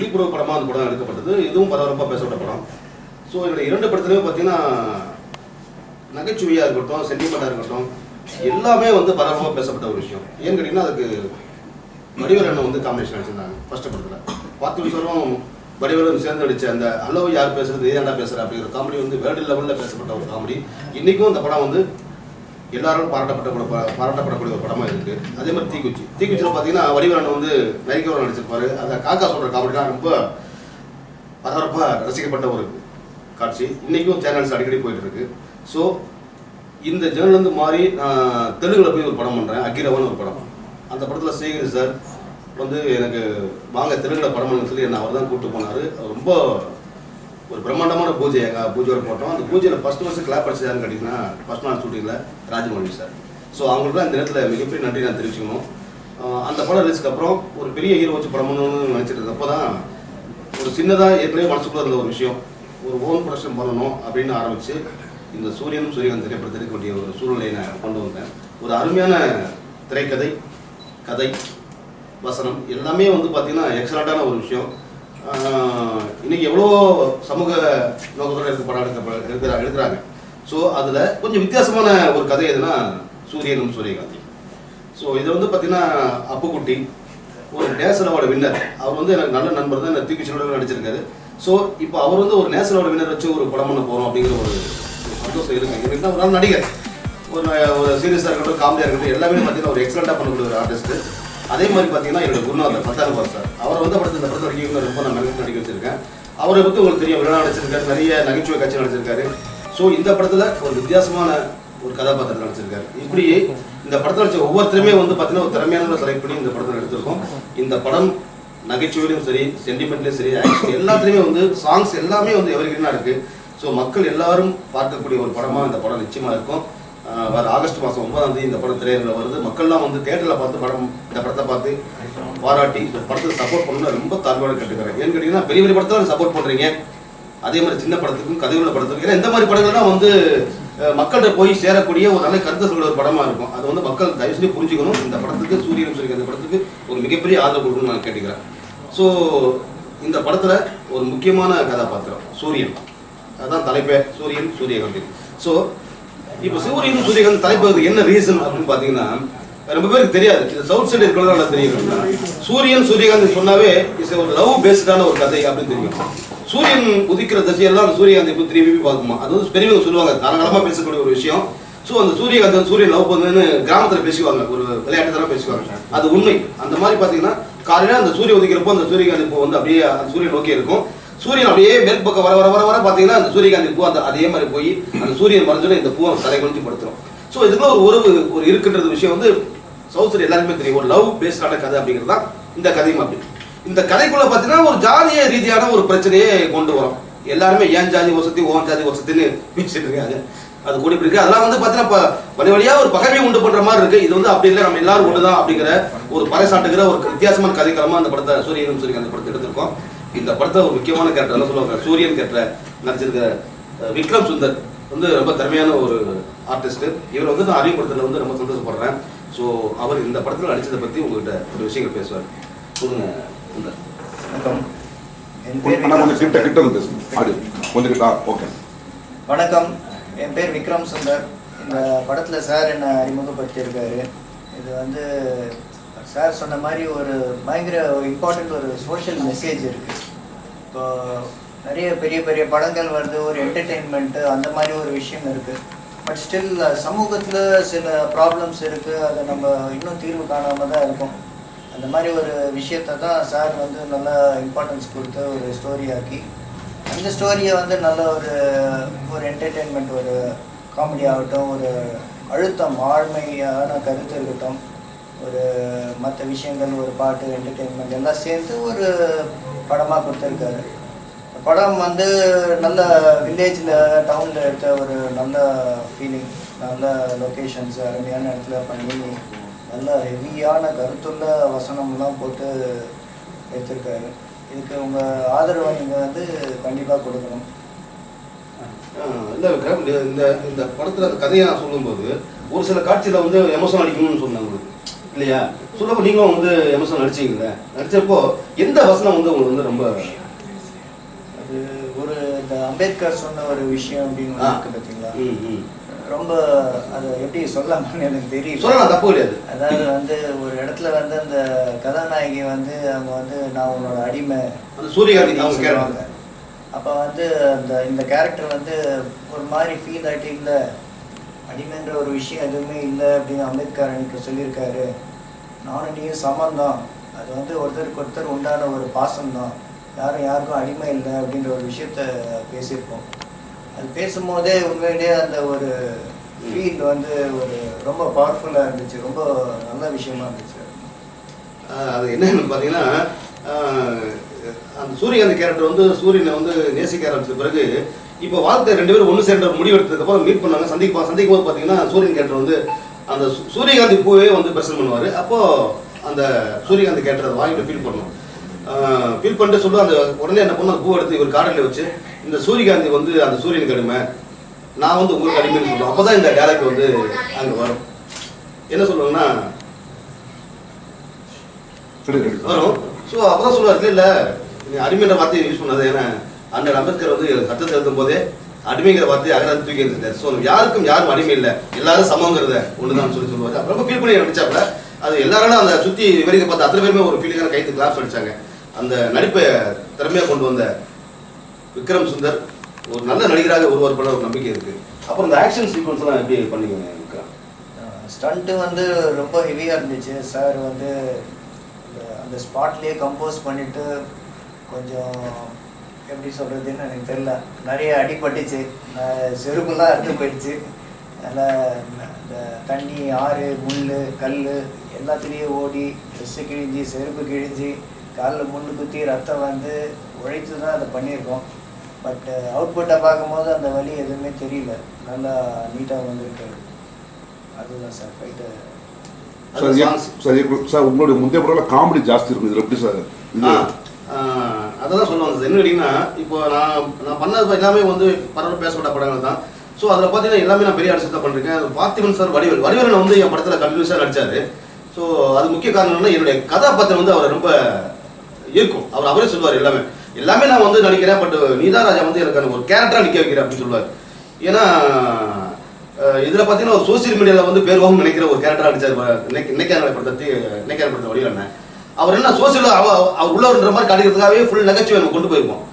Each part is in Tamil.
விழிப்புணர்வு படமாக அந்த படம் எடுக்கப்பட்டது. இதுவும் பரபரப்பாக பேசப்பட்ட படம். ஸோ என்னுடைய இரண்டு படத்துலையும் பார்த்தீங்கன்னா நகைச்சுவையாக இருக்கட்டும் சென்டிமெண்ட்டாக இருக்கட்டும் எல்லாமே வந்து பரபரப்பாக பேசப்பட்ட ஒரு விஷயம். ஏன்னு கேட்டிங்கன்னா அதுக்கு வடிவர் அண்ணன் வந்து காம்பினேஷன் அடிச்சிருந்தாங்க ஃபர்ஸ்ட் படத்தில். பார்த்து விஷயம் வடிவரும் சேர்ந்து அடித்த அந்த அளவு யார் பேசுறது ஏன்டா பேசுற அப்படிங்கிற காமெடி வந்து வேர்ல்டு லெவலில் பேசப்பட்ட ஒரு காமெடி இன்னைக்கும் அந்த படம் வந்து எல்லாரும் பாராட்டப்பட்ட பாராட்டப்படக்கூடிய ஒரு படமாக இருக்கு. அதே மாதிரி தீக்குச்சி. தீக்குச்சியில் பார்த்தீங்கன்னா வடிவரன் வந்து நரிக்கவரன் நடிச்சிருப்பாரு. அந்த காக்கா சொல்ற காமெடிலாம் ரொம்ப பரபரப்பாக ரசிக்கப்பட்ட ஒரு காட்சி. இன்னைக்கும் சேனல்ஸ் அடிக்கடி போயிட்டு இருக்கு. ஸோ இந்த ஜேர்னல் இருந்து மாறி நான் தெலுங்குல போய் ஒரு படம் பண்ணுறேன் அக்கிரவன் ஒரு படம். அந்த படத்தில் சேகர் சார் வந்து எனக்கு வாங்க தெலுங்குல படம் சொல்லி என்ன அவர் தான் கூப்பிட்டு போனார். ரொம்ப ஒரு பிரம்மாண்டமான பூஜை எங்கள் பூஜையோட போட்டோம். அந்த பூஜையில் ஃபஸ்ட் ஃபஸ்ட்டு கிளாப் அடிச்சதான்னு யாருன்னு கேட்டிங்கன்னா ஃபஸ்ட் நாள் ஷூட்டிங்கில் ராஜமௌழி சார் ஸோ அவங்களுக்கு அந்த நேரத்தில் மிகப்பெரிய நன்றி நான் தெரிவிச்சுக்கணும். அந்த படம் ரிலீஸ்க்கு அப்புறம் ஒரு பெரிய ஹீரோ வச்சு படம் பண்ணணும்னு நினச்சிட்டு தான் ஒரு சின்னதாக ஏற்கனவே மனசுக்குள்ள இருந்த ஒரு விஷயம். ஒரு ஓன் ப்ரொடக்ஷன் பண்ணணும் அப்படின்னு ஆரம்பிச்சு இந்த சூரியனும் சூரியகாந்த் திரைப்படத்தை எடுக்க வேண்டிய ஒரு சூழ்நிலையை நான் கொண்டு வந்தேன். ஒரு அருமையான திரைக்கதை கதை வசனம் எல்லாமே வந்து பார்த்தீங்கன்னா எக்ஸலண்ட்டான ஒரு விஷயம். இன்னைக்கு எவ்வளோ சமூக நோக்கத்தோட இருக்க படம் எடுக்க எடுக்கிறா எடுக்கிறாங்க. ஸோ அதில் கொஞ்சம் வித்தியாசமான ஒரு கதை எதுனா சூரியனும் சூரியகாந்தி ஸோ இது வந்து பார்த்தீங்கன்னா அப்புக்குட்டி ஒரு நேஷனல் அவார்டு வின்னர் அவர் வந்து எனக்கு நல்ல நண்பர் தான் தூக்கி சிலோட நடிச்சிருக்காரு ஸோ இப்போ அவர் வந்து ஒரு நேஷனல் அவார்டு வின்னர் வச்சு ஒரு படம் பண்ண போகிறோம் அப்படிங்கிற ஒரு சந்தோஷம் இருக்குது எனக்கு தான் ஒரு நாள் நடிகர். ஒரு ஒரு சீரியஸாக இருக்கட்டும் காமெடியாக இருக்கட்டும் எல்லாமே பார்த்தீங்கன்னா ஒரு எக்ஸலண்ட்டாக பண்ணக்கூடிய ஒரு ஆர்டிஸ்ட்டு அதே மாதிரி பார்த்தீங்கன்னா என்னோட குருநாதர் பத்தாறு பார் சார். அவர் வந்து படத்தில் இந்த படத்தில் நடிக்க ரொம்ப நான் நடிக்க நடிக்க வச்சிருக்கேன். அவரை பற்றி உங்களுக்கு தெரியும். விழா நடிச்சிருக்காரு நிறைய நகைச்சுவை காட்சி நடிச்சிருக்காரு. ஸோ இந்த படத்தில் ஒரு வித்தியாசமான ஒரு கதாபாத்திரம் நடிச்சிருக்காரு. இப்படி இந்த படத்தில் நடிச்ச ஒவ்வொருத்தருமே வந்து பார்த்தீங்கன்னா ஒரு திறமையான செலக்ட் பண்ணி இந்த படத்தில் எடுத்திருக்கோம். இந்த படம் நகைச்சுவையிலும் சரி சென்டிமெண்ட்லையும் சரி எல்லாத்துலேயுமே வந்து சாங்ஸ் எல்லாமே வந்து எவர்கிரீனாக இருக்கு. ஸோ மக்கள் எல்லாரும் பார்க்கக்கூடிய ஒரு படமாக இந்த படம் நிச்சயமாக இருக்கும். வர ஆகஸ்ட் மாதம் ஒன்பதாம் தேதி இந்த படம் திரையரங்கில் வருது. மக்கள்லாம் வந்து தேட்டரில் பார்த்து படம் இந்த படத்தை பார்த்து பாராட்டி இந்த படத்தை சப்போர்ட் பண்ணணும் ரொம்ப தாழ்வாக கேட்டுக்கிறேன். ஏன்னு கேட்டிங்கன்னா பெரிய பெரிய படத்தில் சப்போர்ட் பண்ணுறீங்க அதே மாதிரி சின்ன படத்துக்கும் கதையுள்ள படத்துக்கும். ஏன்னா இந்த மாதிரி படங்கள் வந்து மக்கள்கிட்ட போய் சேரக்கூடிய ஒரு நல்ல கருத்தை சொல்ற ஒரு படமா இருக்கும். அது வந்து மக்கள் தயவு செஞ்சு புரிஞ்சுக்கணும். இந்த படத்துக்கு சூரியன் சொல்லி அந்த படத்துக்கு ஒரு மிகப்பெரிய ஆதரவு கொடுக்கணும்னு நான் கேட்டுக்கிறேன். ஸோ இந்த படத்துல ஒரு முக்கியமான கதாபாத்திரம் சூரியன். அதான் தலைப்பே சூரியன் சூரியகாந்தி. ஸோ இப்போ சூரியன் சூரியகாந்த் தலைப்பகுதி என்ன ரீசன் அப்படின்னு பார்த்தீங்கன்னா ரொம்ப பேருக்கு தெரியாது. இது சவுத் சைடு இருக்கிறதால தெரியும் சூரியன் சூரியகாந்த் சொன்னாவே இஸ் ஒரு லவ் பேஸ்டான ஒரு கதை அப்படின்னு தெரியும். சூரியன் உதிக்கிற திசையெல்லாம் அந்த சூரியகாந்தி இப்போ திரும்பி பார்க்குமா? அது வந்து பெரியவங்க சொல்லுவாங்க. தாராளமா பேசக்கூடிய ஒரு விஷயம். ஸோ அந்த சூரியகாந்த் சூரியன் லவ் பண்ணுன்னு கிராமத்தில் பேசுவாங்க ஒரு விளையாட்டு தரம் பேசுவாங்க அது உண்மை. அந்த மாதிரி பார்த்தீங்கன்னா காலையில் அந்த சூரிய உதிக்கிறப்போ அந்த சூரியகாந்தி பூ வந்து அப்படியே அந்த சூரியன் நோக்கி இருக்கும். சூரியன் அப்படியே மேல் பக்கம் வர வர வர வர பார்த்தீங்கன்னா அந்த சூரியகாந்தி பூ அந்த அதே மாதிரி போய் அந்த சூரியன் மறைஞ்சோட இந்த பூவை தலை குளிச்சு படுத்துரும். ஸோ இதுக்குள்ள ஒரு உறவு ஒரு இருக்குன்றது விஷயம் வந்து சவுத் எல்லாருமே தெரியும். ஒரு லவ் பேஸ்டான கதை அப்படிங்கிறது தான் இந்த கதையும் அப்படி. இந்த கதைக்குள்ள பார்த்தீங்கன்னா ஒரு ஜாதிய ரீதியான ஒரு பிரச்சனையே கொண்டு வரும். எல்லாருமே ஏன் ஜாதி வசதி ஓன் ஜாதி வசதின்னு பேசிட்டு இருக்காங்க. அது கூடி இருக்கு. அதெல்லாம் வந்து பார்த்தீங்கன்னா வழி வழியா ஒரு பகைமை உண்டு பண்ற மாதிரி இருக்கு. இது வந்து அப்படி இல்லை. நம்ம எல்லாரும் ஒண்ணுதான் அப்படிங்கிற ஒரு பறைசாட்டுகிற ஒரு வித்தியாசமான கதைக்களமா அந்த படத்தை சூரியன் சூரியன் அந்த படத்தை எடுத்திருக்கோம். இந்த படத்தை ஒரு முக்கியமான கேரக்டர் என்ன சொல்லுவாங்க? சூரியன் கேரக்டர் நடிச்சிருக்க விக்ரம் சுந்தர் வந்து ரொம்ப திறமையான ஒரு ஆர்டிஸ்ட் இவர் வந்து நான் அறிமுகப்படுத்துறதுல வந்து ரொம்ப சந்தோஷப்படுறேன். ஸோ அவர் இந்த படத்தில் நடிச்சதை பத்தி உங்ககிட்ட ஒரு விஷயங்கள் பேசுவார். சொல்லுங்க சுந்தர். என் பேர் விக்ரம் வணக்கம். என் பேர் விக்ரம் சுந்தர். இந்த படத்தில் சார் என்னை அறிமுகப்படுத்தியிருக்காரு. இது வந்து சார் சொன்ன மாதிரி ஒரு பயங்கர இம்பார்ட்டண்ட் ஒரு சோஷியல் மெசேஜ் இருக்கு. இப்போ நிறைய பெரிய பெரிய படங்கள் வருது ஒரு என்டர்டெயின்மெண்ட்டு அந்த மாதிரி ஒரு விஷயம் இருக்குது பட் ஸ்டில் சமூகத்தில் சில ப்ராப்ளம்ஸ் இருக்குது அதை நம்ம இன்னும் தீர்வு காணாமல் தான் இருக்கோம். அந்த மாதிரி ஒரு விஷயத்தை தான் சார் வந்து நல்லா இம்பார்ட்டன்ஸ் கொடுத்து ஒரு ஸ்டோரியாக்கி அந்த ஸ்டோரியை வந்து நல்ல ஒரு ஒரு என்டர்டெயின்மெண்ட் ஒரு காமெடி ஆகட்டும் ஒரு அழுத்தம் ஆழ்மையான கருத்து இருக்கட்டும் ஒரு மற்ற விஷயங்கள் ஒரு பாட்டு என்டர்டெயின்மெண்ட் எல்லாம் சேர்த்து ஒரு படமாக கொடுத்துருக்காரு. படம் வந்து நல்ல வில்லேஜில் டவுனில் எடுத்த ஒரு நல்ல ஃபீலிங் நல்ல லொக்கேஷன்ஸ் அருமையான இடத்துல பண்ணி நல்ல ஹெவியான கருத்துள்ள வசனம்லாம் போட்டு எடுத்திருக்காரு. இதுக்கு உங்கள் ஆதரவை நீங்கள் வந்து கண்டிப்பாக கொடுக்கணும். இல்லை இந்த- இந்த படத்தில் அந்த கதையை நான் சொல்லும்போது ஒரு சில காட்சியில் வந்து எமோஷன் அடிக்கணும்னு சொன்னாங்க. இல்லையா? சொல்லப்போ நீங்களும் வந்து எமர்சன் நடிச்சீங்கல்ல நடிச்சப்போ எந்த வசனம் வந்து உங்களுக்கு வந்து ரொம்ப அது ஒரு இந்த அம்பேத்கர் சொன்ன ஒரு விஷயம் அப்படின்னு. இருக்கு பார்த்தீங்களா. ரொம்ப அதை எப்படி சொல்லலாம்னு எனக்கு தெரியல. சொல்லலாம் தப்பு கிடையாது அதாவது வந்து ஒரு இடத்துல வந்து அந்த கதாநாயகி வந்து அவங்க வந்து நான் உன்னோட அடிமை சூரியகாந்தி சொல்லுவாங்க. அப்போ வந்து அந்த இந்த கேரக்டர் வந்து ஒரு மாதிரி ஃபீல் ஆகிட்டு இல்லை அடிமைன்ற ஒரு விஷயம் எதுவுமே இல்லை அப்படின்னு அம்பேத்கர் அன்னைக்கு சொல்லியிருக்காரு. நானும் நீயும் சமந்தான் அது வந்து ஒருத்தருக்கு ஒருத்தர் உண்டான ஒரு பாசம் தான் யாரும் யாருக்கும் அடிமை இல்லை அப்படின்ற ஒரு விஷயத்த பேசியிருப்போம். அது பேசும்போதே உண்மையிலேயே அந்த ஒரு ஃபீல் வந்து ஒரு ரொம்ப பவர்ஃபுல்லாக இருந்துச்சு. ரொம்ப நல்ல விஷயமா இருந்துச்சு. அது என்னன்னு பார்த்தீங்கன்னா அந்த சூரியகாந்தி கேரக்டர் வந்து சூரியனை வந்து நேசிக்க ஆரம்பிச்ச பிறகு இப்போ வாழ்க்கை ரெண்டு பேரும் ஒன்று சேர்ந்த முடிவு எடுத்ததுக்கு அப்புறம் மீட் பண்ணாங்க. சந்திப்பா சந்திக்கும் போது பார்த்தீங்கன்னா சூரியன் கேரக்டர் வந்து அந்த சூரியகாந்தி பூவே வந்து பிரசன்ட் பண்ணுவார். அப்போ அந்த சூரியகாந்தி கேரக்டர் வாங்கிட்டு ஃபீல் பண்ணும். ஃபீல் பண்ணிட்டு சொல்லுவோம் அந்த உடனே என்ன பண்ண பூ எடுத்து இவர் காரில் வச்சு இந்த சூரியகாந்தி வந்து அந்த சூரியனுக்கு அடிமை நான் வந்து உங்களுக்கு அடிமைன்னு சொல்லுவோம் அப்போ தான் இந்த டேரக்ட் வந்து அங்கே வரும். என்ன சொல்லுவாங்கன்னா வரும். ஸோ அப்பதான் சொல்லுவார் இல்ல அடிமைன்ற வார்த்தையை யூஸ் பண்ணாது. ஏன்னா அண்ணன் அம்பேத்கர் வந்து சட்டத்தை எழுதும் போதே அடிமைங்கிற வார்த்தையை அகராதி தூக்கி இருந்தார் ஸோ யாருக்கும் யாரும் அடிமை இல்லை. எல்லாரும் சமங்கிறத ஒன்றுதான் சொல்லி சொல்லுவாங்க ரொம்ப ஃபீல் பண்ணி நடிச்சாப்புல அது எல்லாரும் அந்த சுத்தி விவரிக்க பார்த்து அத்தனை பேருமே ஒரு ஃபீலிங்கான கைத்து கிளாஸ் அடிச்சாங்க. அந்த நடிப்பை திறமையாக கொண்டு வந்த விக்ரம் சுந்தர் ஒரு நல்ல நடிகராக உருவாக்கப்பட ஒரு நம்பிக்கை இருக்கு. அப்புறம் இந்த ஆக்ஷன் சீக்வன்ஸ் எல்லாம் எப்படி பண்ணீங்க விக்ரம்? ஸ்டண்ட்டு வந்து ரொம்ப ஹெவியாக இருந்துச்சு. சார் வந்து அந்த- அந்த ஸ்பாட்லேயே கம்போஸ் பண்ணிட்டு கொஞ்சம் எப்படி சொல்கிறதுன்னு எனக்கு தெரியல. நிறைய அடிபட்டுச்சு. செருப்புலாம் அறுத்து போயிடுச்சு. அதில் இந்த தண்ணி ஆறு முள் கல் எல்லாத்துலேயும் ஓடி ட்ரெஸ்ஸு கிழிஞ்சி செருப்பு கிழிஞ்சி காலில் முள் குத்தி ரத்தம் வந்து உழைத்து தான் அதை பண்ணியிருக்கோம். பட் அவுட்புட்டை பார்க்கும்போது அந்த வலி எதுவுமே தெரியல. நல்லா நீட்டாக வந்திருக்கு. அதுதான் சார் ஃபைட்டு சார் சார் உங்களுடைய முந்தைய படம்ல காமெடி ஜாஸ்தி இருக்கும். இதுல எப்படி சார் அதை தான் அதான் சொல்லுவாங்க சார். என்ன கேட்டிங்கன்னா இப்போ நான் நான் பண்ணது எல்லாமே வந்து பரவாயில்ல பேசப்பட்ட படங்கள் தான். ஸோ அதில் பார்த்தீங்கன்னா எல்லாமே நான் பெரிய அரசு தான் பண்ணிருக்கேன் பார்த்திபன் சார் வடிவேல். வடிவேலன் வந்து என் படத்தில் கண்டினியூஸாக நடிச்சாரு. ஸோ அது முக்கிய காரணம் என்னுடைய கதாபாத்திரம் வந்து அவரை ரொம்ப ஈர்க்கும். அவர் அவரே சொல்லுவார் எல்லாமே. எல்லாமே நான் வந்து நடிக்கிறேன் பட் நீதா ராஜா வந்து எனக்கு ஒரு கேரக்டராக நிற்க வைக்கிறேன் அப்படின்னு சொல்லுவார். ஏன்னா இதில் பார்த்தீங்கன்னா ஒரு சோசியல் மீடியாவில் வந்து பேர் நினைக்கிற ஒரு கேரக்டராக நடிச்சார். இன்னைக்கு இன்னைக்கு படத்தை இன்னைக்கு படத்தை வடிவேலன் அவர் என்ன சோசியல் அவர் உள்ளவர்ன்ற மாதிரி காட்டிக்கிறதுக்காகவே ஃபுல் நகைச்சுவை நம்ம கொண்டு போயிருப்போம்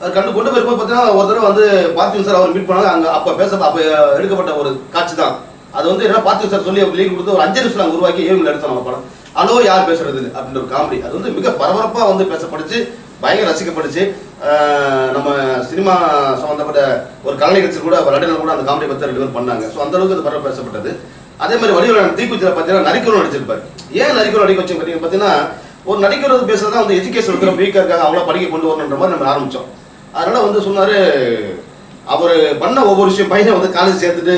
அவர் கண்டு கொண்டு போயிருப்போம் பார்த்தீங்கன்னா ஒரு தடவை வந்து பார்த்திபன் சார் அவர் மீட் பண்ணாங்க. அங்கே அப்போ பேச அப்போ எடுக்கப்பட்ட ஒரு காட்சி தான். அது வந்து என்ன பார்த்திபன் சார் சொல்லி லீக் கொடுத்து ஒரு அஞ்சு நிமிஷம் நாங்கள் உருவாக்கி ஏவியில் எடுத்தோம் நம்ம படம். அலோ யார் பேசுறது அப்படின்ற ஒரு காமெடி அது வந்து மிக பரபரப்பாக வந்து பேசப்படுச்சு பயங்கர ரசிக்கப்பட்டுச்சு. ஆஹ் நம்ம சினிமா சம்மந்தப்பட்ட ஒரு கலை நிகழ்ச்சி கூட லண்டனில் கூட அந்த காமெடி பற்றி ரெண்டு பண்ணாங்க. ஸோ அந்த அளவுக்கு அது பரவ பேசப்பட்டது. அதே மாதிரி வடிவில் தீக்குச்சியில் பார்த்தீங்கன்னா நரிக்கரும் நடிச்சிருப்பாரு. ஏன் நரிக்கரும் நடிக்க வச்சு பார்த்தீங்கன்னா ஒரு நடிக்கிறது பேசுறது தான் வந்து எஜுகேஷன் இருக்கிற வீக்காக இருக்காங்க அவங்கள படிக்க கொண்டு வரணுன்ற மாதிரி நம்ம ஆரம்பிச்சோம். அதனால் வந்து சொன்னார் அவர் பண்ண ஒவ்வொரு விஷயம் பையனை வந்து காலேஜ் சேர்த்துட்டு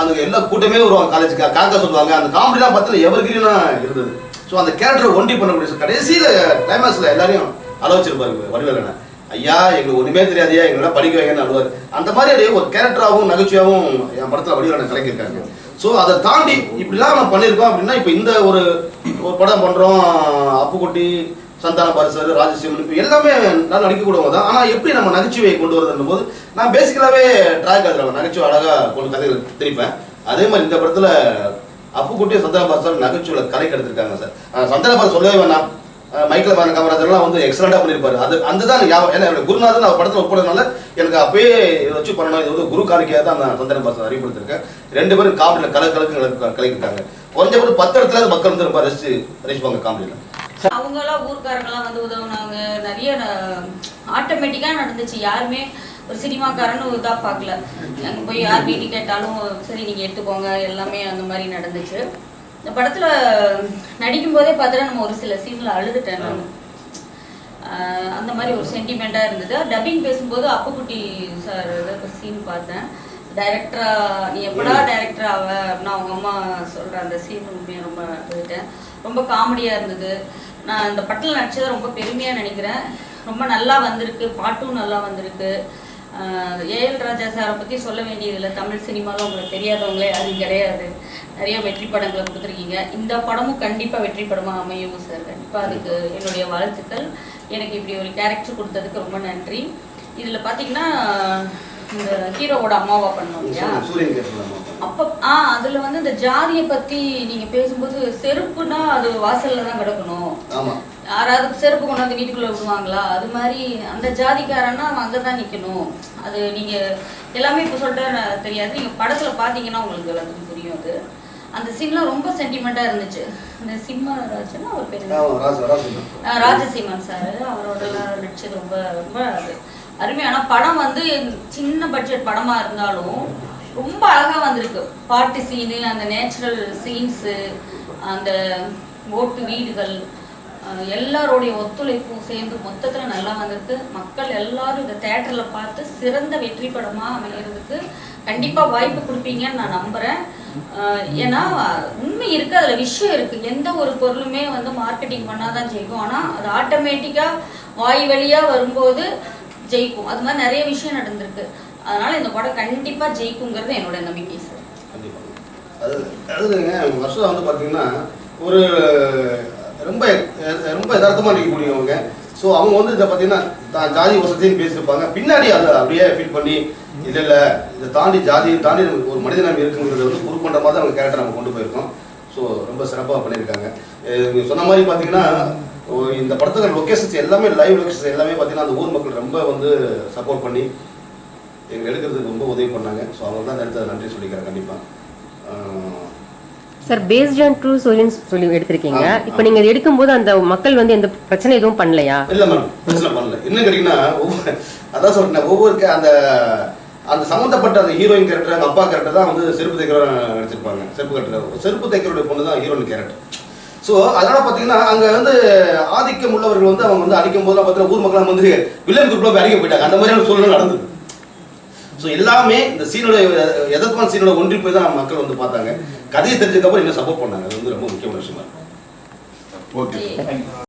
அந்த எல்லா கூட்டமே வருவாங்க காலேஜுக்கு காக்கா சொல்லுவாங்க அந்த காமெடிலாம் பார்த்தீங்கன்னா எவர்கிரீனா இருந்தது. ஸோ அந்த கேரக்டரை ஒண்டி பண்ணக்கூடிய கடைசியில் கிளைமேக்ஸில் எல்லாரையும் அலோச்சிருப்பாரு வடிவேலனை. ஐயா எங்களுக்கு ஒன்றுமே தெரியாதையா எங்களெல்லாம் படிக்க வைங்கன்னு அழுவார். அந்த மாதிரி ஒரு கேரக்டராகவும் நகைச்சுவையாகவும் என் படத்தில் வடிவேலனை கலக்கியிருக்காங்க. ஸோ அதை தாண்டி இப்படிலாம் நம்ம பண்ணியிருக்கோம் அப்படின்னா இப்போ இந்த ஒரு ஒரு படம் பண்ணுறோம் அப்புக்குட்டி சந்தான பாரசர் ராஜசிம்மன் இப்போ எல்லாமே நான் நடிக்கக்கூடியவங்க தான். ஆனால் எப்படி நம்ம நகைச்சுவையை கொண்டு வரதுன்னும் போது நான் பேசிக்கலாகவே ட்ராக் அதில் நகைச்சுவை அழகாக கொண்டு கதைகள் திரிப்பேன் அதே மாதிரி இந்த படத்தில் அப்புக்குட்டி சந்தான பாரசர் நகைச்சுவை கலை கெடுத்திருக்காங்க சார். சந்தான பாரத் சொல்லவே வேணாம். மைக்கேல் பாரன் காமராஜர்லாம் வந்து எக்ஸலண்டாக பண்ணியிருப்பாரு அது அந்த தான் ஏன்னா என்னோட குருநாதன் அவர் படத்தில் ஒப்படைனால எனக்கு அப்பயே இதை வச்சு பண்ணணும். இது வந்து குரு காணிக்கையாக தான் நான் சந்தன பாசன் அறிவுறுத்திருக்கேன் ரெண்டு பேரும் காமெடியில் கல கலக்கு கலக்கிருக்காங்க குறைஞ்சபட்சம் பத்து இடத்துல மக்கள் வந்து ரொம்ப ரசிச்சு ரசிப்பாங்க காமெடியில் அவங்கெல்லாம் ஊர்க்காரங்கெல்லாம் வந்து உதவுனாங்க. நிறைய ஆட்டோமேட்டிக்காக நடந்துச்சு. யாருமே ஒரு சினிமாக்காரன்னு இதாக பார்க்கல. அங்கே போய் யார் வீட்டு கேட்டாலும் சரி நீங்கள் எடுத்துக்கோங்க. எல்லாமே அந்த மாதிரி நடந்துச்சு. இந்த படத்தில் நடிக்கும்போதே பார்த்தா நம்ம ஒரு சில சீன்ல அழுதுட்டேன் நான். அந்த மாதிரி ஒரு சென்டிமெண்ட்டாக இருந்தது. டப்பிங் பேசும்போது அப்புக்குட்டி சார் சீன் பார்த்தேன். டைரக்டரா நீ எப்படா டைரக்டர் ஆவ அப்படின்னு அவங்க அம்மா சொல்கிற அந்த சீன் ரொம்ப அழுதுட்டேன் ரொம்ப காமெடியாக இருந்தது. நான் இந்த படத்தில் நடிச்சதை ரொம்ப பெருமையாக நினைக்கிறேன். ரொம்ப நல்லா வந்திருக்கு. பாட்டும் நல்லா வந்திருக்கு. ஏஎல் ராஜா சாரை பற்றி சொல்ல வேண்டியதில்லை. தமிழ் சினிமாவில் உங்களுக்கு தெரியாதவங்களே அது கிடையாது. நிறைய வெற்றி படங்களை கொடுத்துருக்கீங்க. இந்த படமும் கண்டிப்பாக வெற்றி படமாக அமையும் சார் கண்டிப்பாக அதுக்கு என்னுடைய வாழ்த்துக்கள். எனக்கு இப்படி ஒரு கேரக்டர் கொடுத்ததுக்கு ரொம்ப நன்றி. இதில் பார்த்தீங்கன்னா இந்த ஹீரோவோட அம்மாவா பண்ணோம் இல்லையா? அப்போ ஆ அதில் வந்து இந்த ஜாதியை பற்றி நீங்கள் பேசும்போது செருப்புனா அது வாசலில் தான் கிடக்கணும். யாராவது செருப்பு கொண்டாந்து வீட்டுக்குள்ள விடுவாங்களா? அது மாதிரி அந்த ஜாதிக்காரன்னா அவன் அங்கே தான் நிற்கணும் அது நீங்கள் எல்லாமே இப்போ சொல்லிட்டு தெரியாது. நீங்கள் படத்தில் பார்த்தீங்கன்னா உங்களுக்கு எல்லாத்துக்கும் புரியும் அது. அந்த சீன்லாம் ரொம்ப சென்டிமெண்ட்டாக இருந்துச்சு. அந்த சிம்மராஜன் அவர் பேர் ராஜசீமன் சார் அவரோட நடிச்சது ரொம்ப ரொம்ப அது அருமையான படம் வந்து சின்ன பட்ஜெட் படமா இருந்தாலும் ரொம்ப அழகா வந்திருக்கு. பாட்டு சீனு அந்த நேச்சுரல் சீன்ஸு அந்த ஓட்டு வீடுகள் எல்லாருடைய ஒத்துழைப்பும் சேர்ந்து மொத்தத்துல நல்லா வந்திருக்கு. மக்கள் எல்லாரும் இந்த தேட்டரில் பார்த்து சிறந்த வெற்றி படமா அமைகிறதுக்கு கண்டிப்பா வாய்ப்பு கொடுப்பீங்கன்னு நான் நம்புறேன். ஆஹ் ஏன்னா உண்மை இருக்கு அதுல விஷயம் இருக்கு. எந்த ஒரு பொருளுமே வந்து மார்க்கெட்டிங் பண்ணாதான் ஜெயிக்கும். ஆனா அது ஆட்டோமேட்டிக்கா வாய் வழியா வரும்போது ஜெயிக்கும். அது மாதிரி நிறைய விஷயம் நடந்திருக்கு. அதனால இந்த படம் கண்டிப்பா ஜெயிக்குங்கிறது என்னோட நம்பிக்கை சார். அது அதுங்க வருஷம் வந்து பார்த்தீங்கன்னா ஒரு ரொம்ப ரொம்ப யதார்த்தமாக நிற்கக்கூடியவங்க ஸோ அவங்க. வந்து இதை பார்த்தீங்கன்னா தான் ஜாதி வசதின்னு பேசியிருப்பாங்க. பின்னாடி அதை அப்படியே ஃபீல் பண்ணி இல்லை இல்லை இதை தாண்டி ஜாதியை தாண்டி நமக்கு ஒரு மனித நம்ம இருக்குங்கிறத வந்து ப்ரூவ் பண்ணுற மாதிரி தான் அவங்க கேரக்டர் நம்ம கொண்டு போயிருக்கோம். ஸோ ரொம்ப சிறப்பாக பண்ணியிருக்காங்க. சொன்ன மாதிரி பார்த்தீங்கன்னா இந்த படத்துக்கு லொக்கேஷன்ஸ் எல்லாமே லைவ் லொக்கேஷன்ஸ் எல்லாமே பார்த்தீங்கன்னா அந்த ஊர் மக்கள் ரொம்ப வந்து சப்போர்ட் பண்ணி எங்கள் எடுக்கிறதுக்கு ரொம்ப உதவி பண்ணாங்க. ஸோ அவங்க தான் நேரத்தை நன்றி சொல்லிக்கிறேன் கண்டிப்பாக சார் பேஸ்ட் ஆன் ட்ரூ ஸ்டோரின்னு சொல்லி எடுத்திருக்கீங்க. இப்போ நீங்க இது எடுக்கும்போது அந்த மக்கள் வந்து எந்த பிரச்சனை எதுவும் பண்ணலையா? இல்ல மேம் பிரச்சனை பண்ணல. என்ன கேட்டீங்கன்னா ஒவ்வொரு அதான் சொல்றேன் ஒவ்வொரு அந்த அந்த சம்மந்தப்பட்ட அந்த ஹீரோயின் கேரக்டர் அந்த அப்பா கேரக்டர் தான் வந்து செருப்பு தைக்கிற நடிச்சிருப்பாங்க. செருப்பு கட்டுற செருப்பு தைக்கிறோட பொண்ணு தான் ஹீரோயின் கேரக்டர் ஸோ அதனால பார்த்தீங்கன்னா அங்கே வந்து ஆதிக்கம் உள்ளவர்கள் வந்து அவங்க வந்து அடிக்கும் போதெல்லாம் பார்த்தீங்கன்னா ஊர் மக்கள் வந்து வில்லன் குரூப்ல போய் அடிக்க போயிட்டாங்க. அந்த மாதிரியான சூழ்நிலை நடந்தது. ஸோ எல்லாமே இந்த சீனோட எதற்கான சீனோட ஒன்றி போய் தான் மக்கள் வந்து பார்த்தாங்க. கதையை தெரிஞ்சதுக்கப்புறம் இன்னும் சப்போர்ட் பண்ணாங்க. அது வந்து ரொம்ப முக்கியமான விஷயமா இருக்கு. ஓகே.